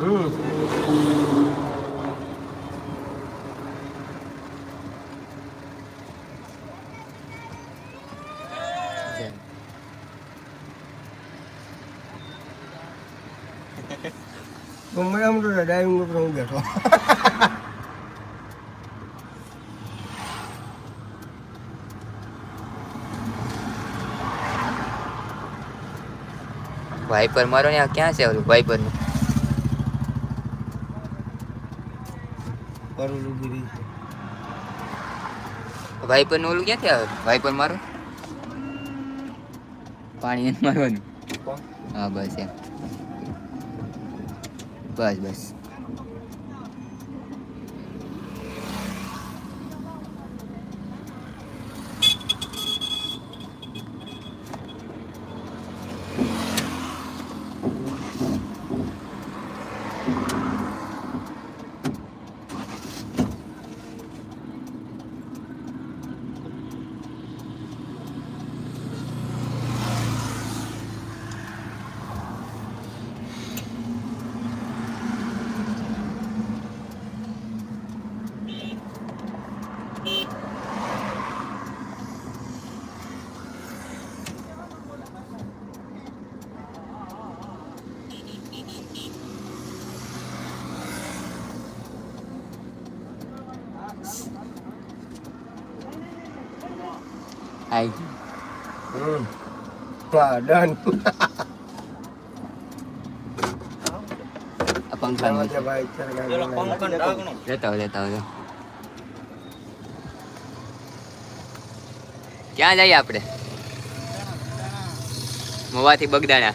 હમ ગમે આમ તો ડાઇવિંગ ઉપર હું બેઠો. વાઇપર મારો ને ક્યાં છે ઓલું? વાઇપર નું કરું ઊભી રહી છે. વાઇપરનું ઓલું ક્યાંથી આવે? વાઈપર મારો? પાણી મારવાનું. હા બસ એમ. બસ બસ. આઈ હમ હા ડન પંખા લેતા આવો લેતા આવો ક્યાં જઈએ આપણે મોવાથી બગદાણા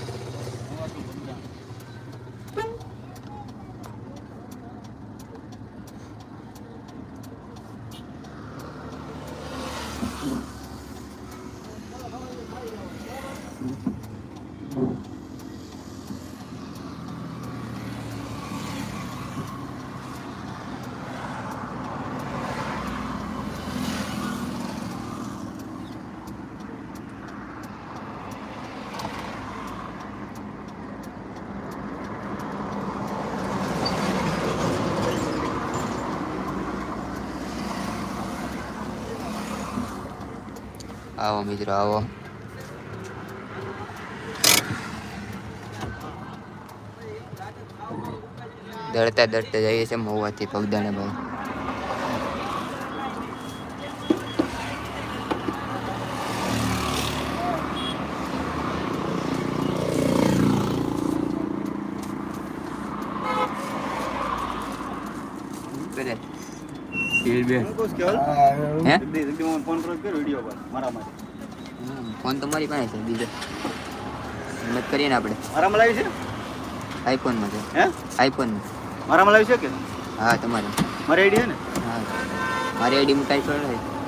આવો મિત્રો આવો દળતા દળતા જઈએ છે મહુવાથી પગદાણા ભાઈ કરે શીલબેન હે ફોન તો મારી પાસે છે બીજો. મત કરીએ ને આપણે. મારામાં લાવી છે? આઈફોનમાં છે. હે? આઈફોનમાં મારામાં લાવી છે કે? હા તમારે. મારી આઈડી છે ને? હા. મારી આઈડી કાંઈ ખબર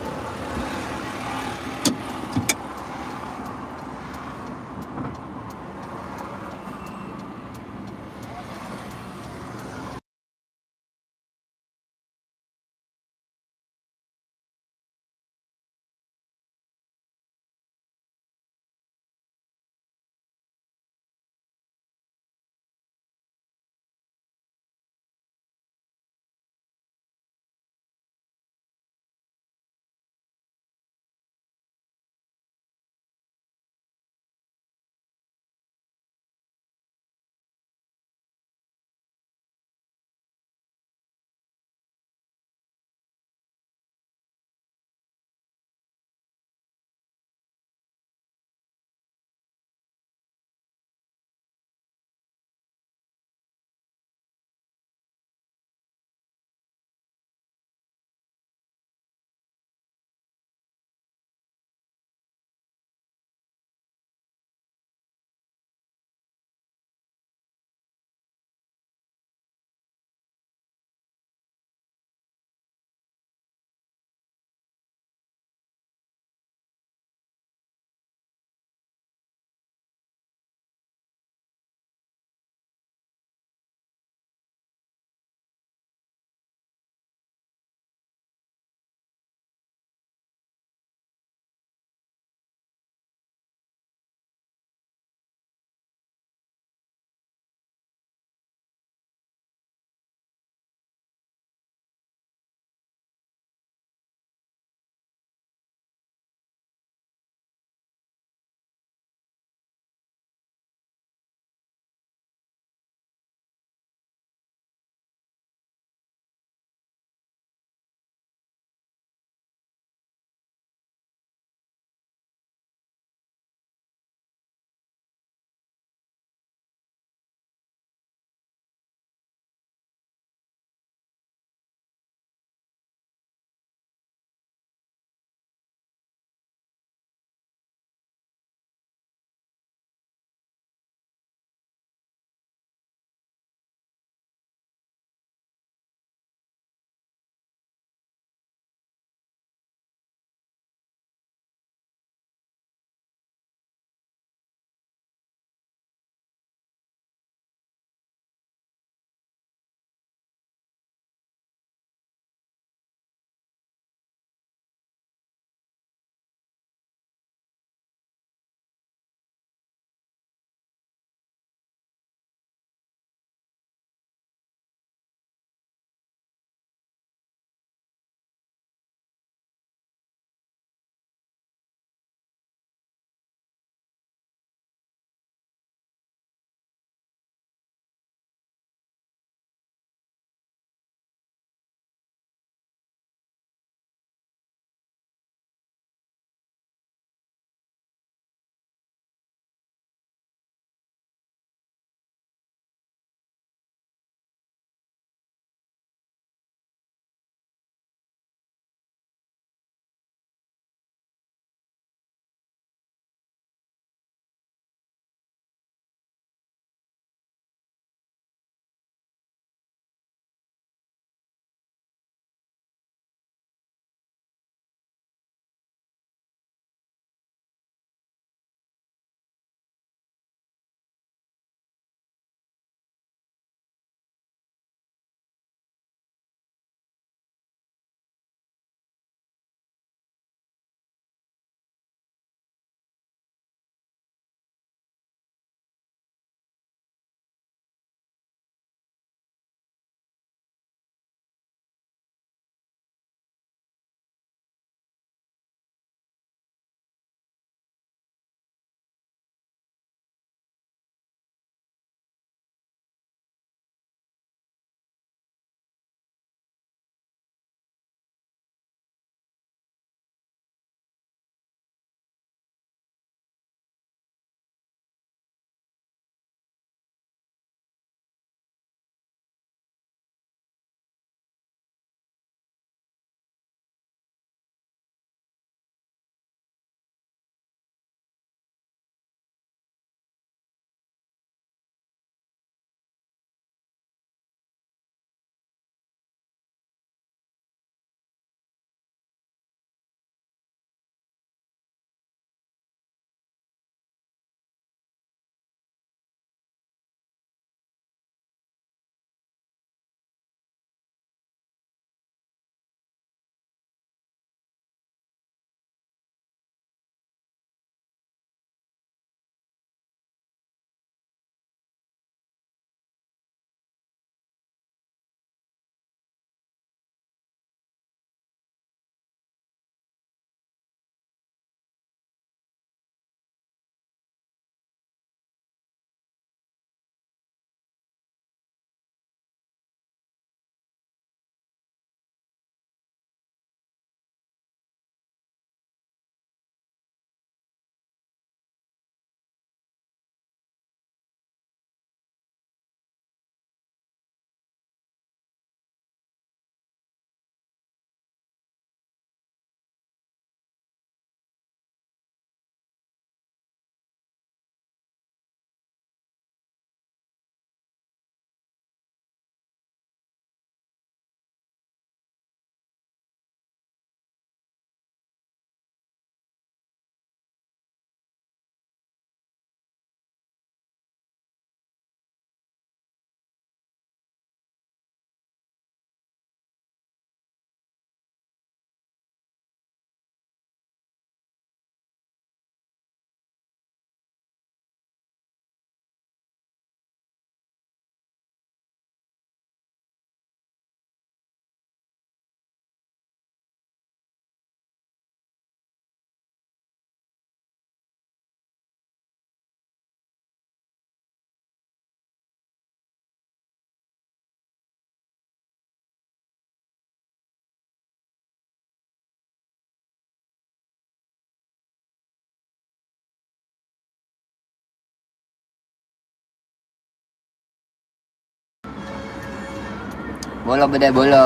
બોલો બધા બોલો.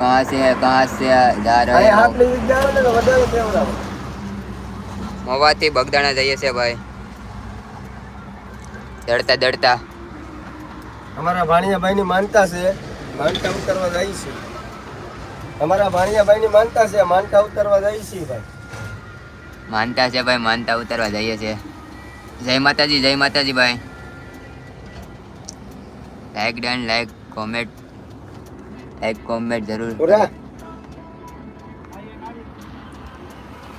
કહાં છે કહાં છે ને વધારે કેવડાવો મવાથી બગદાણા જઈએ છે ભાઈ. દડતા દડતા. અમારા ભાણિયાભાઈની માનતા છે માનતા ઉતરવા જાય છે. અમારા ભાણિયાભાઈની માનતા છે માનતા ઉતરવા જાય છે ભાઈ. માનતા છે ભાઈ માનતા ઉતરવા જઈએ છે. જય માતાજી જય માતાજી ભાઈ. Like done like comment like comment જરૂર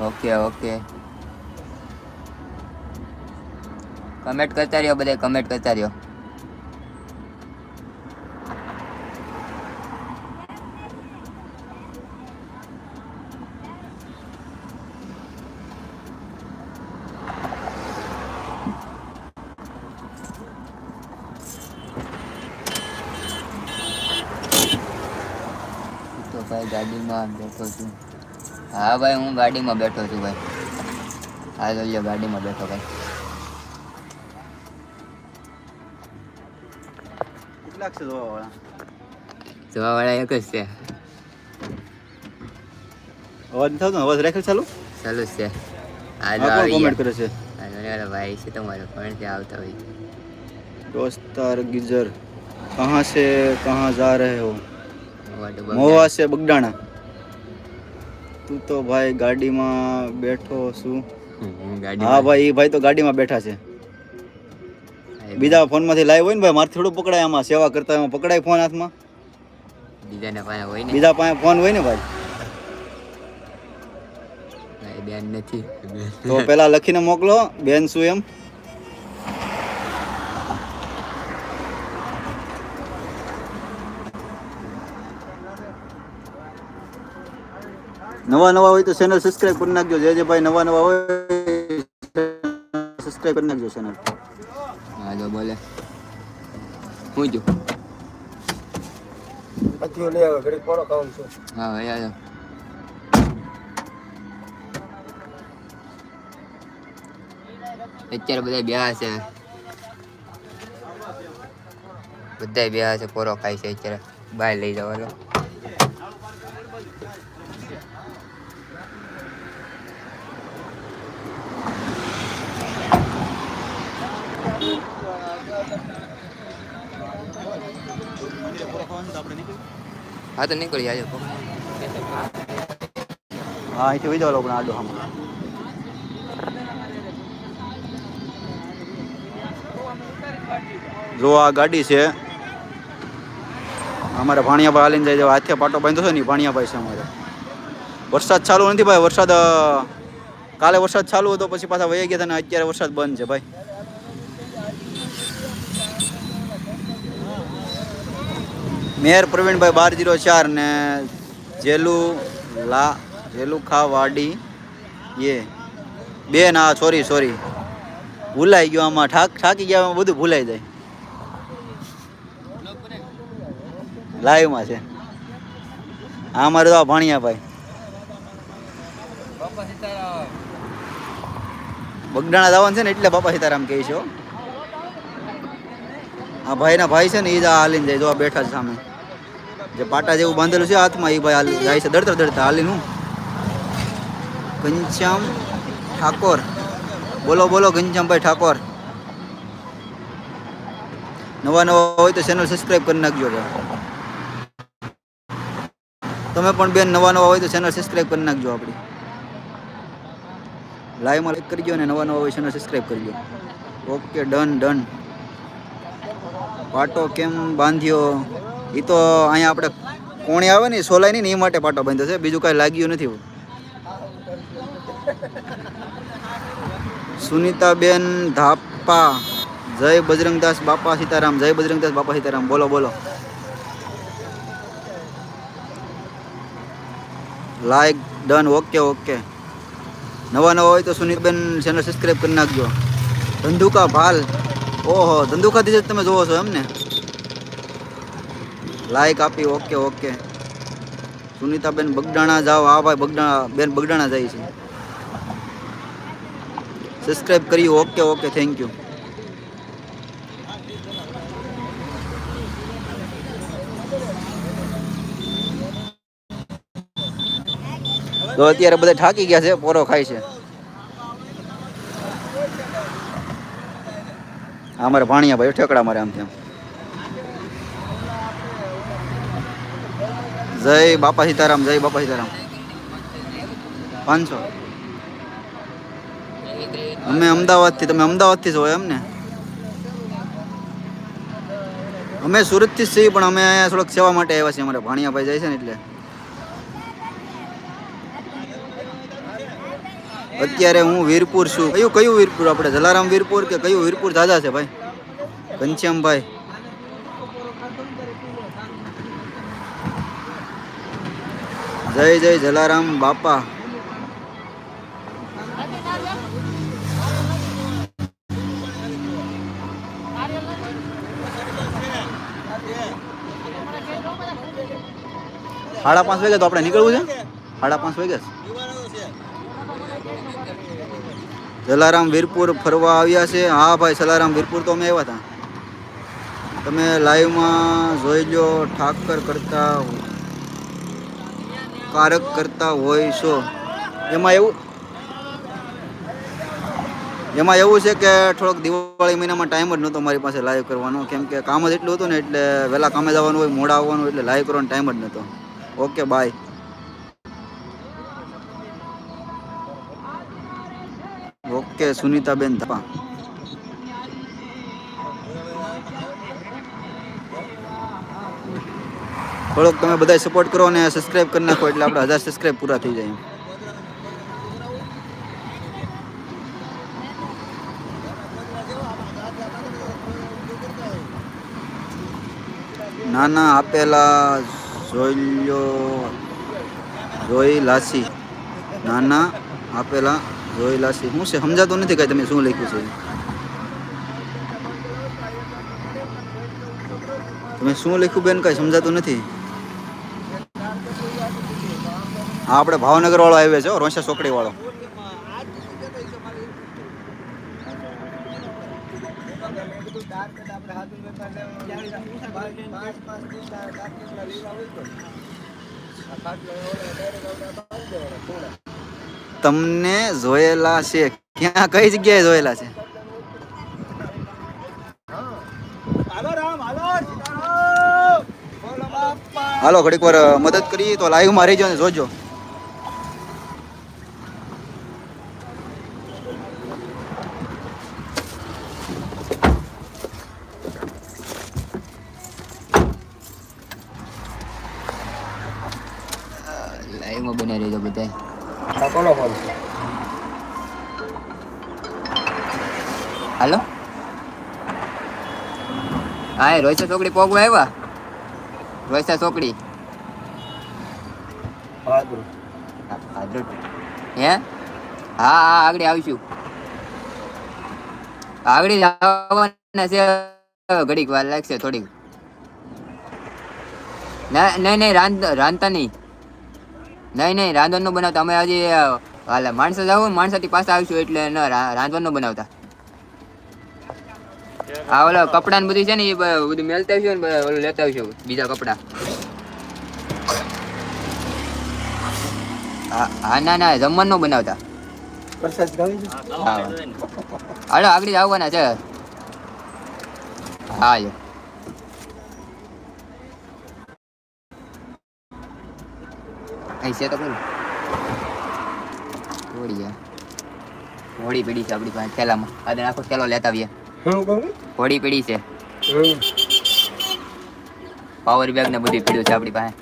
ઓકે ઓકે કમેન્ટ કરતા રહ્યો બધા કમેન્ટ કરતા રહ્યો તો ભાઈ ગાડીમાં બેઠો છું. હા ભાઈ હું ગાડીમાં બેઠો છું ભાઈ. હા જોઈ લો ગાડીમાં બેઠો ભાઈ. કેટલાક છે જોવા વાળા જવાવાળા એક જ છે. અવાજ નથી આવતો ને? અવાજ રાખેલ ચાલુ? ચાલુ જ છે. આ આ જો કોણ આવી કોમેન્ટ ગયા. કરે છે? આ જોને વાળા ભાઈ છે તમારો પણ ત્યાં આવતા હોય? દોસ્તાર ગીજર કહાં સે કહાં જા રહે હો? મોવાટું મહુવા સે બગડાણા. તું તો ભાઈ ગાડીમાં બેઠો છું. હા ભાઈ એ ભાઈ તો ગાડીમાં બેઠા છે. બીજા ફોનમાંથી લાઈવ હોય ને ભાઈ મારથી થોડું પકડાય આમાં સેવા કરતા એમાં પકડાય ફોન હાથમાં. બીજાને પાસે હોય ને? બીજા પાસે ફોન હોય ને ભાઈ. ભાઈ બેન નથી. તો પેલા લખીને મોકલો બેન શું એમ? નવા નવા હોય તો ચેનલ સબસ્ક્રાઇબ કરી નાખજો. જે જે ભાઈ નવા નવા હોય સબસ્ક્રાઇબ કરી નાખજો ચેનલ હા જો બોલે. હું જો? પતિઓ લે આવે ઘડી કોનો કામ છો. હા ભાઈ આ અત્યારે બધા બેહા છે. બધા બેહા છે પોરો ખાય છે અત્યારે. બહાર લઈ જવાનો હા, તો નીકળી આજે હા, અહીંથી જાવ લોકો આડો હમ જો આ ગાડી છે, અમારે ભાણિયાભાઈ હાલીને જાય હાથે પાટો બાંધો છે ને ભાણિયાભાઈ છે અમારે. વરસાદ ચાલુ નથી ભાઈ, વરસાદ કાલે વરસાદ ચાલુ હતો, પછી પાછા વહી ગયા હતા અત્યારે વરસાદ બંધ છે ભાઈ. મેયર પ્રવીણભાઈ બાર જીરો ચાર ને જેલુ લા જેલુખા વાડી એ. બે ના સોરી સોરી ભૂલાઈ ગયો આમાં. ઠાક, ઠાકી ગયા બધું ભૂલાઈ જાય. લાઈવમાં છે. હા, મારે તો આ ભાણિયા ભાઈ બગડાણા જવાનું છે ને એટલે બાપા સીતારામ કહે છે હો. આ ભાઈના ભાઈ છે ને એ જ હાલીને જાય, જો આ બેઠા છે સામે. જે પાટા જેવું બાંધેલું છે, હાથમાં એ ભાઈ હાલી જાય છે દડતા દડતા હાલીનું ઘનશ્યામ ઠાકોર. બોલો બોલો, ઘનશ્યામભાઈ ઠાકોર. નવા નવા હોય તો ચેનલ સબસ્ક્રાઈબ કરી નાખજો તમે પણ બેન નવા નવા હોય તો ચેનલ સબસ્ક્રાઈબ કરી નાખજો આપણી લાઈવમાં લાઈક કરજો અને નવા નવા હોય ચેનલ સબસ્ક્રાઈબ કરજો ઓકે ડન ડન પાટો કેમ બાંધ્યો? એ તો અહીંયા આપણે કોણી આવે ને નહીં ને એ માટે પાટો બાંધ્યો છે. બીજું કાંઈ લાગ્યું નથી. સુનિતાબેન ધાપા જય બજરંગદાસ બાપા સીતારામ, જય બજરંગદાસ બાપા સીતારામ. બોલો બોલો. લાઈક ડન ઓકે ઓકે નવા નવા હોય તો સુનિતબેન ચેનલ સબસ્ક્રાઈબ કરી નાખજો. ધંધુકા ભાલ. ઓહો ધંધુખાથી જ તમે જોવો છો એમને. લાઈક આપી ઓકે ઓકે સુનિતાબેન બગડાણા જાઓ. આ ભાઈ, બગડાણા, બેન બગડાણા જાય છે. સબસ્ક્રાઈબ કર્યું ઓકે ઓકે થેન્ક યુ તો અત્યારે બધા થાકી ગયા છે, પોરો ખાય છે. અમારે ભાણિયા ભાઈ ઠેકડા મારે આમ તેમ. જય બાપા સીતારામ, જય બાપા સીતારામ. પાંચસો. અમે અમદાવાદથી, તમે અમદાવાદથી હોય એમ ને? અમે સુરતથી જ છીએ, પણ અમે અહીંયા થોડોક સેવા માટે આવ્યા છીએ. અમારે ભાણિયાભાઈ જાય છે ને એટલે. અત્યારે હું વીરપુર છું. કયું કયું વીરપુર? આપણે જલારામ વીરપુર કે કયું વીરપુર દાદા છે ભાઈ? ઘનશ્યામભાઈ. જય જય જલારામ બાપા. સાડા પાંચ વાગે તો આપણે નીકળવું છે? સાડા પાંચ વાગે જલારામ વીરપુર ફરવા આવ્યા છે. હા ભાઈ, જલારામ વીરપુર તો અમે આવ્યા હતા. તમે લાઈવમાં જોઈ લો, ઠાકર કરતા કારક કરતા હોય છો એમાં એવું એમાં એવું છે કે થોડોક દિવાળી મહિનામાં ટાઈમ જ નહોતો મારી પાસે લાઈવ કરવાનો. કેમ કે કામ જ એટલું હતું ને, એટલે વહેલા કામે જવાનું હોય, મોડા આવવાનું એટલે લાઈવ કરવાનો ટાઈમ જ નહોતો. ઓકે બાય ઓકે સુનીતાબેન ધપા? થોડોક તમે બધા સપોર્ટ કરો અને સબસ્ક્રાઇબ કરી નાખો એટલે આપણે હજાર સબસ્ક્રાઈબ પૂરા થઈ જાય નાના આપેલા જોઈ જોઈ લાસી. નાના આપેલા જોઈ છે શું છે? સમજાતું નથી કઈ તમે શું લખ્યું છે? તમે શું લખ્યું બેન? કઈ સમજાતું નથી? હા, આપણે ભાવનગર વાળો આવ્યો છે રોંસા ચોકડી વાળો તમને જોયેલા છે. ક્યાં, કઈ જગ્યાએ જોયેલા છે? હાલો, ઘડીક વાર મદદ કરી તો લાઈવમાં રહીજો ને જોજો. લાઈવમાં બને રહેજો બધા કોનો ફોન છે હાલો? હા એ રોહિતા ચોકડી પોગો આવ્યા? રોહિતા ચોકડી હા. હે હા આગળ આવીશું. આગળ આવવાના છે. ઘડીક વાર લાગશે થોડીક. ના નહીં નહીં રાંધતા નહીં. નહીં નહીં રાંધણનું બનાવતા. અમે હજી હાલે માણસો જાવ માણસોથી પાસે આવીશું એટલે ન રાંધવાનું બનાવતા. હા ઓલો કપડા ને બધું છે ને એ બધું મેલતા આવશું ને ઓલું લેતા આવશું બીજા કપડા. હા ના ના જમવાનું બનાવતા. હાલો આગળ જ આવવાના છે. હા લો અહીં છે તો ખરું હોળી છે. હોળી પીડી છે આપણી પાસે થેલામાં આજે આખો થેલો લેતા આવીએ હું કહું હોળી પીડી છે હમ પાવર બેગ ને બધું પીડ્યું છે આપણી પાસે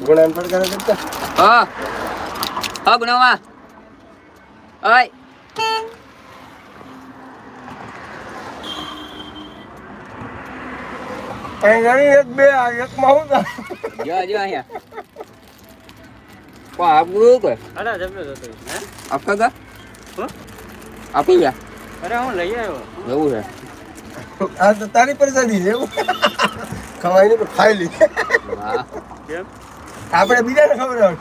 ગુણાન પડકાર કરતા હ હ ગુનાવા ઓય અહીં એક બે આ એકમાં હું થાય? જો જો અહીંયા. કો આપવું કે અરે જમ્યો જ હે? આપે કા આપી ગયા? અરે હું લઈ આવ્યો. એવું છે? આ તો તારી પ્રસાદી છે એવું? ખવાય નહીં પણ ખાઈ લી. આપણે બીજાને ખબર આવે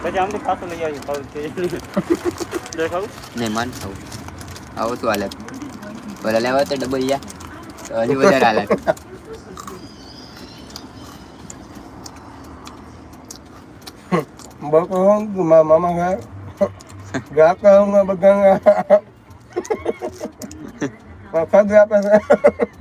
અરે પછી આમથી ખાતું લઈ આવ્યું ખાવું છે દેખાવું નહીં માન ખાવું આવું શું હાલત પેલા લેવા તો ડબલ યા તો હજી વધારે હાલત બકો હું મા મામા ગા ગાતા હું બધા પાછા જ આપે છે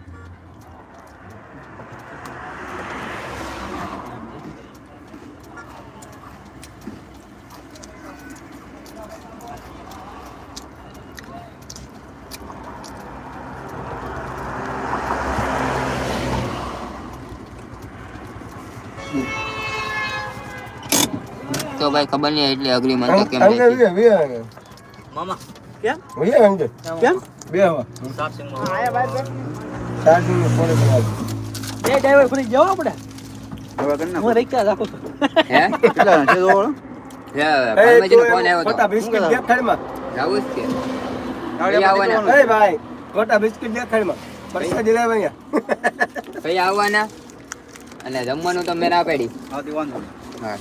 તો ભાઈ ખબર નહીં એટલે તો કેમ મામા કેમ? કેમ? બે હવા. સાતસિંગમાં ચાર્જિંગ ને ફોન કરાવી એ ડ્રાઈવર ફરી જાવ આપણે? હવે કરી હું રીક્ષા રાખું હે? કેટલા છે જોવો? હે, એ ફોન આવ્યો ખોટા હતો બિસ્કિટ દેખાડમાં જાવું છે આવવાના. એ ભાઈ બિસ્કિટ દેખાડમાં ભાઈ આવવાના. અને જમવાનું તો મેં ના પાડી. આવતી વાંધો હા.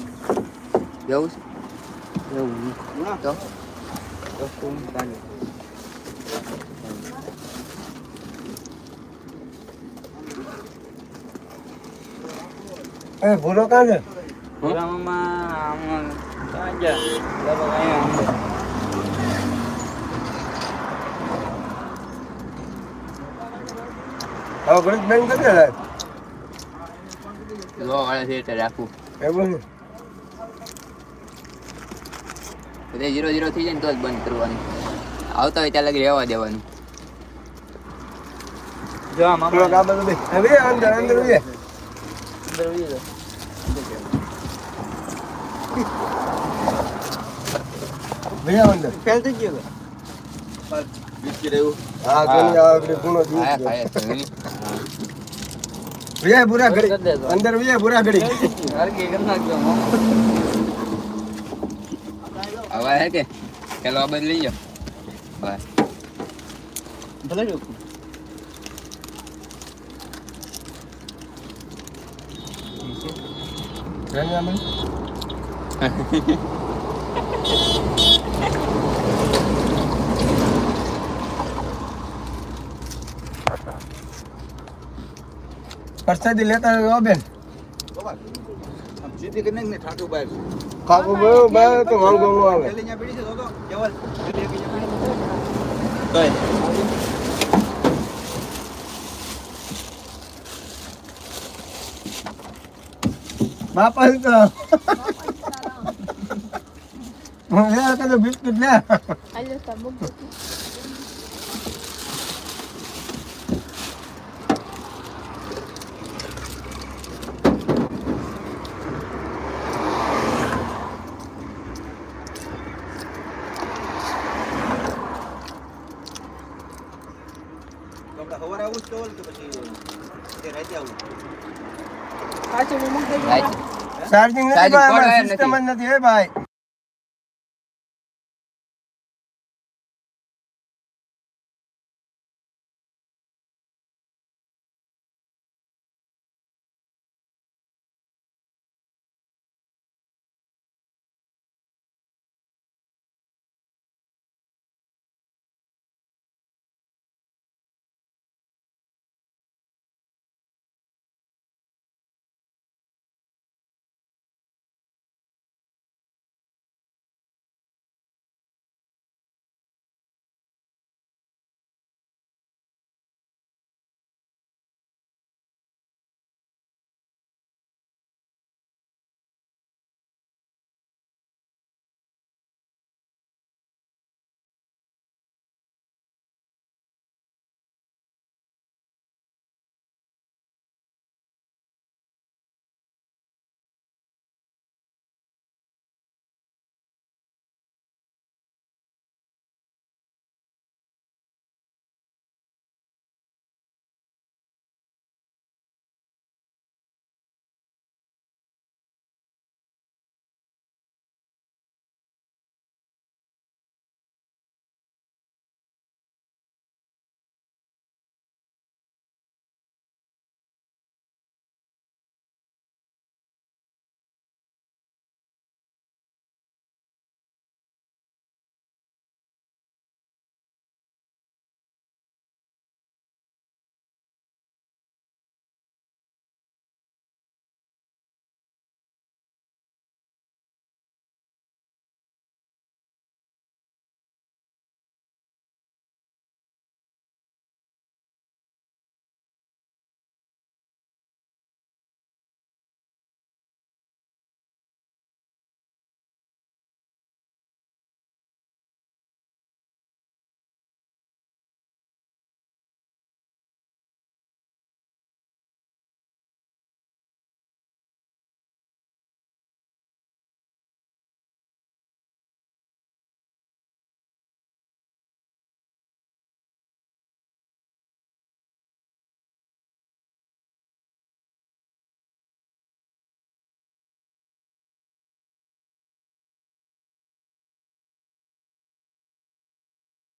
જવું છે ના. તો તો કોણ કાઢે? એ ભૂલો કાં છે મામા આમાં ક્યાં ગયા લગભગ અહીંયા અંદર. હવે ઘડીક બંધ કરી દે સાહેબ જો વાળા છે એટલે રાખવું એવું છે ઝીરો જીરો થઈ જાય ને તો જ બંધ કરવાનું. આવતા હોય ત્યાં લગી રહેવા દેવાનું. જો આ મામા આ બધું હવે અંદર અંદર વીએ અંદર ઉઈ જાઓ. અંદર. ફેલ થઈ ગયો બિસ્કિટ આવ્યું. હા કોની આ ગુનો ખાયા જીવ ખાયા છે પૂરા ઘડી. અંદર વીએ પૂરા ઘડી. હરકી કરી નાખજો હવે હે કે પેલો આ બધું લઈ જાઓ બસ ભલે જો રંગામણ પ્રસાદી લેતા આવ્યો બેન આમ સીધી કરી નાખ ને ઠાઠું બહાર. કાકો બે બે તો ઘર ગમો આવે. બાપા તો મને આ કદો બિસ્કિટ લે. આલ્યો ચાર્જિંગ નથી સિસ્ટમ જ નથી હે ભાઈ.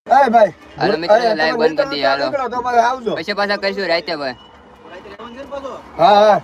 ભાઈ હાલો મિત્રો, હાય, બંધ કરી દઈએ, હાલો. પછી પછી કરીશું રાતે ભાઈ હા હા.